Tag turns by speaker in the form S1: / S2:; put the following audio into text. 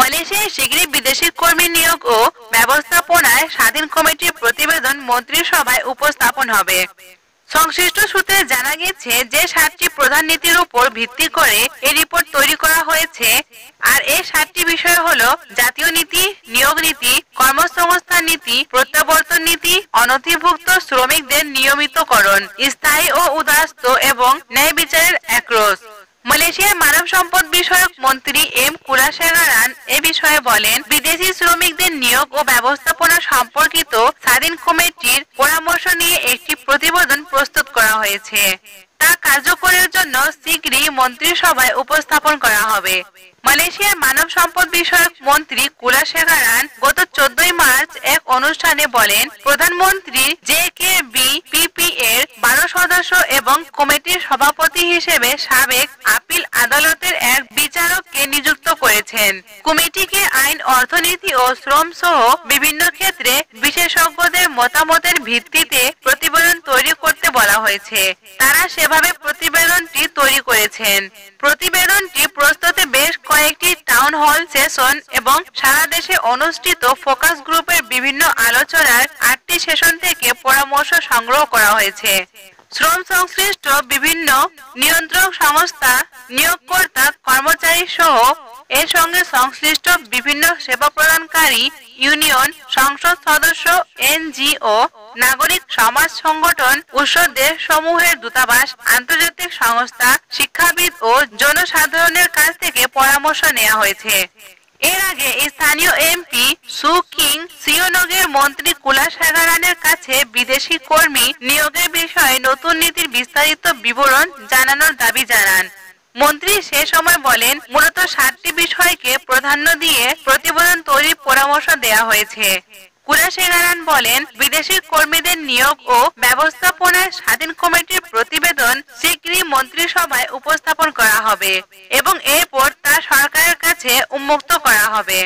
S1: মালয়েশিয়ায় শীঘ্রই বিদেশি কর্মী নিয়োগ ও ব্যবস্থাপনায় স্বাধীন কমিটির প্রতিবেদন মন্ত্রিসভায় উপস্থাপন হবে। সংশ্লিষ্ট সূত্রে জানা গেছে যে সাতটি প্রধান নীতির উপর ভিত্তি করে এই রিপোর্ট তৈরি করা হয়েছে। আর এই সাতটি বিষয় হলো জাতীয় নীতি, নিয়োগ নীতি, কর্মসংস্থান নীতি, প্রত্যাবর্তন নীতি অনথিভুক্ত শ্রমিকদের নিয়মিতকরণ, স্থায়ী ও উদাস্ত এবং ন্যায় বিচারের একরোষ মালয়েশিয়ার মানব সম্পদ বিষয়ক মন্ত্রী এম কুরাশেগারান এ বিষয়ে বলেন, বিদেশি শ্রমিকদের নিয়োগ ও ব্যবস্থাপনা সম্পর্কিত স্বাধীন কমিটির পরামর্শ নিয়ে একটি প্রতিবেদন প্রস্তুত করা হয়েছে। তা কার্যকরের জন্য শীঘ্রই মন্ত্রিসভায় উপস্থাপন করা হবে। মালয়েশিয়ার মানব সম্পদ বিষয়ক মন্ত্রী কুলাশেখারান গত চোদ্দই মার্চ এক অনুষ্ঠানে বলেন, প্রধানমন্ত্রী জে কে বি পিপি এর বারো সদস্য এবং কমিটির সভাপতি হিসেবে সাবেক আপিল আদালতের এক বিচারককে নিযুক্ত করেছেন। কমিটিকে আইন, অর্থনীতি ও শ্রম সহ বিভিন্ন ক্ষেত্রে বিশেষজ্ঞদের মতামতের ভিত্তিতে প্রতিবেদন তৈরি করতে বলা হয়েছে। তারা সেভাবে প্রতিবেদনটি তৈরি করেছেন। প্রতিবেদনটি প্রস্তুতে বেশ কয়েকটি টাউন হল সেশন এবং সারা দেশে অনুষ্ঠিত ফোকাস গ্রুপের বিভিন্ন আলোচনার আটটি সেশন থেকে পরামর্শ সংগ্রহ করা হয়েছে। শ্রম সংশ্লিষ্ট বিভিন্ন নিয়ন্ত্রক সংস্থা, নিয়োগকর্তা, কর্মচারী সহ এর সঙ্গে সংশ্লিষ্ট বিভিন্ন সেবা প্রদানকারী ইউনিয়ন সংসদ সদস্য, এনজিও, নাগরিক সমাজ সংগঠন উৎস দেশ সমূহের দূতাবাস, আন্তর্জাতিক সংস্থা, শিক্ষাবিদ ও জনসাধারণের কাছ থেকে পরামর্শ নেওয়া হয়েছে। এর আগে স্থানীয় এমপি সু কিং সিওনগের মন্ত্রী কুলা সাগারানের কাছে বিদেশি কর্মী নিয়োগের বিষয়ে নতুন নীতির বিস্তারিত বিবরণ জানানোর দাবি জানান। মন্ত্রী সে সময় বলেন, মূলত সাতটি বিষয়কে প্রাধান্য দিয়ে প্রতিবেদন তৈরির পরামর্শ দেওয়া হয়েছে। কুরাশেগারান বলেন, বিদেশি কর্মীদের নিয়োগ ও ব্যবস্থাপনার স্বাধীন কমিটির প্রতিবেদন শীঘ্রই মন্ত্রিসভায় উপস্থাপন করা হবে এবং এরপর তা সরকারের কাছে উন্মুক্ত করা হবে।